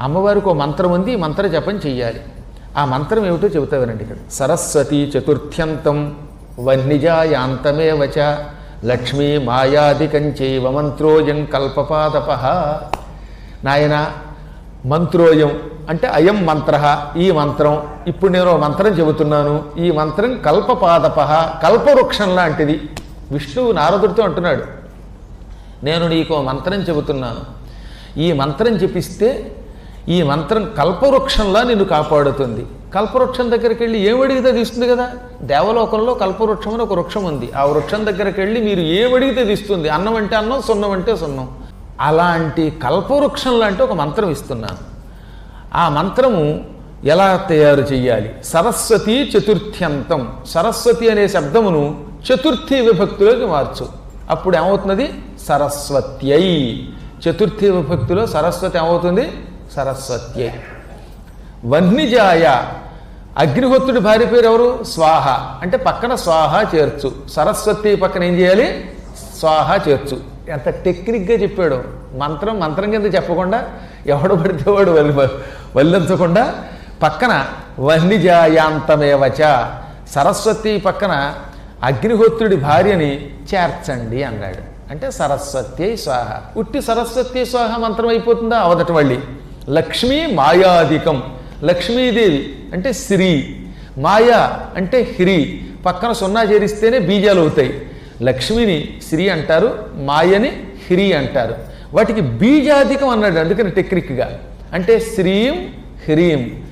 అమ్మవారికి ఒక మంత్రం ఉంది మంత్ర జపం చెయ్యాలి. ఆ మంత్రం ఏమిటో చెబుతా వినండి ఇక్కడ. సరస్వతి చతుర్థ్యంతం వన్నిజాయాంతమే వచ లక్ష్మీ మాయాదికం చైవ మంత్రోయం కల్పపాదప. నాయన మంత్రోయం అంటే అయం మంత్ర. ఈ మంత్రం ఇప్పుడు నేను ఒక మంత్రం చెబుతున్నాను. ఈ మంత్రం కల్పపాదప కల్పవృక్షం లాంటిది. విష్ణువు నారదుడితో అంటున్నాడు. నేను నీకు ఓ మంత్రం చెబుతున్నాను. ఈ మంత్రం చెప్పిస్తే ఈ మంత్రం కల్పవృక్షంలా నిన్ను కాపాడుతుంది. కల్పవృక్షం దగ్గరికి వెళ్ళి ఏమడిగితే తీస్తుంది కదా? దేవలోకంలో కల్పవృక్షం అని ఒక వృక్షం ఉంది. ఆ వృక్షం దగ్గరికి వెళ్ళి మీరు ఏమడిగితే తీస్తుంది అన్నం అంటే అన్నం సున్నం అంటే సున్నం. అలాంటి కల్పవృక్షం లాంటి ఒక మంత్రం ఇస్తున్నాను. ఆ మంత్రము ఎలా తయారు చేయాలి సరస్వతి చతుర్థ్యంతం. సరస్వతి అనే శబ్దమును చతుర్థి విభక్తిలోకి మార్చు. అప్పుడు ఏమవుతున్నది? సరస్వత్యై. చతుర్థి విభక్తిలో సరస్వతి ఏమవుతుంది? సరస్వత్యై. వహ్నిజాయ అగ్నిహోత్రుడి భార్య పేరు ఎవరు స్వాహ. అంటే పక్కన స్వాహ చేర్చు. సరస్వతి పక్కన ఏం చేయాలి? స్వాహ చేర్చు. ఎంత టెక్నిక్గా చెప్పాడు. మంత్రం మంత్రం కింద చెప్పకుండా ఎవడు పడితే వాడు వల్లి వల్లించకుండా పక్కన వహ్నిజాయాంతమేవచ సరస్వతి పక్కన అగ్నిహోత్రుడి భార్యని చేర్చండి అన్నాడు. అంటే సరస్వతి స్వాహ. ఉట్టి సరస్వతి స్వాహ మంత్రం అయిపోతుందా? అవదట మళ్ళీ లక్ష్మీ మాయాధికం. లక్ష్మీదేవి అంటే శ్రీ మాయ అంటే హ్రీ. పక్కన సున్నా చేరిస్తేనే బీజాలు అవుతాయి. లక్ష్మిని శ్రీ అంటారు మాయని హ్రీ అంటారు. వాటికి బీజాధికం అన్నాడు అందుకని టెక్నిక్గా అంటే శ్రీం హ్రీం.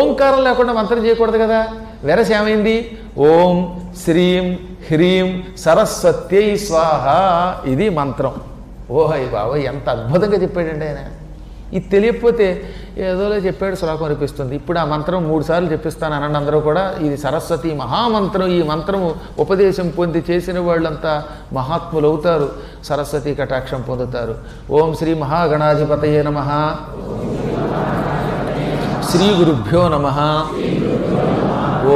ఓంకారం లేకుండా మంత్రం చేయకూడదు కదా? వెరసి ఏమైంది? ఓం శ్రీం హ్రీం సరస్వత్యై స్వాహ. ఇది మంత్రం. ఓహయ్ బాబోయ్ ఎంత అద్భుతంగా చెప్పాడండి ఆయన. ఇది తెలియకపోతే ఏదోలో చెప్పాడు శ్లోకం అనిపిస్తుంది. ఇప్పుడు ఆ మంత్రం మూడు సార్లు చెప్పిస్తాను అనండి అందరూ కూడా. ఇది సరస్వతి మహామంత్రం. ఈ మంత్రము ఉపదేశం పొంది చేసిన వాళ్ళంతా మహాత్ములు అవుతారు సరస్వతి కటాక్షం పొందుతారు. ఓం శ్రీ మహాగణాధిపతయే నమ. శ్రీ గురుభ్యో నమ.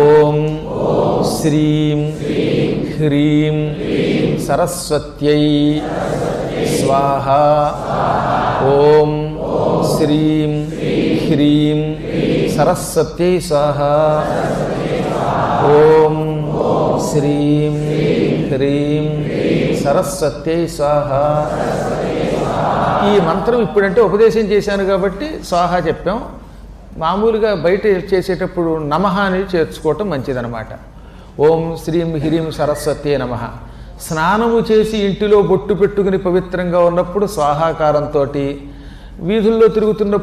ఓం శ్రీం హ్రీం సరస్వత్యై స్వాహ. ఓం శ్రీం హ్రీం సరస్వత్యై సహ ఓం శ్రీం హ్రీం సరస్వత్యై సహ ఈ మంత్రం ఇప్పుడంటే ఉపదేశం చేశాను కాబట్టి స్వాహ చెప్పాం. మామూలుగా బయట చేసేటప్పుడు నమః అనేది చేర్చుకోవటం మంచిదనమాట ఓం శ్రీం హ్రీం సరస్వతి నమ. స్నానము చేసి ఇంటిలో బొట్టు పెట్టుకుని పవిత్రంగా ఉన్నప్పుడు స్వాహాకారంతో వీధుల్లో తిరుగుతున్నప్పుడు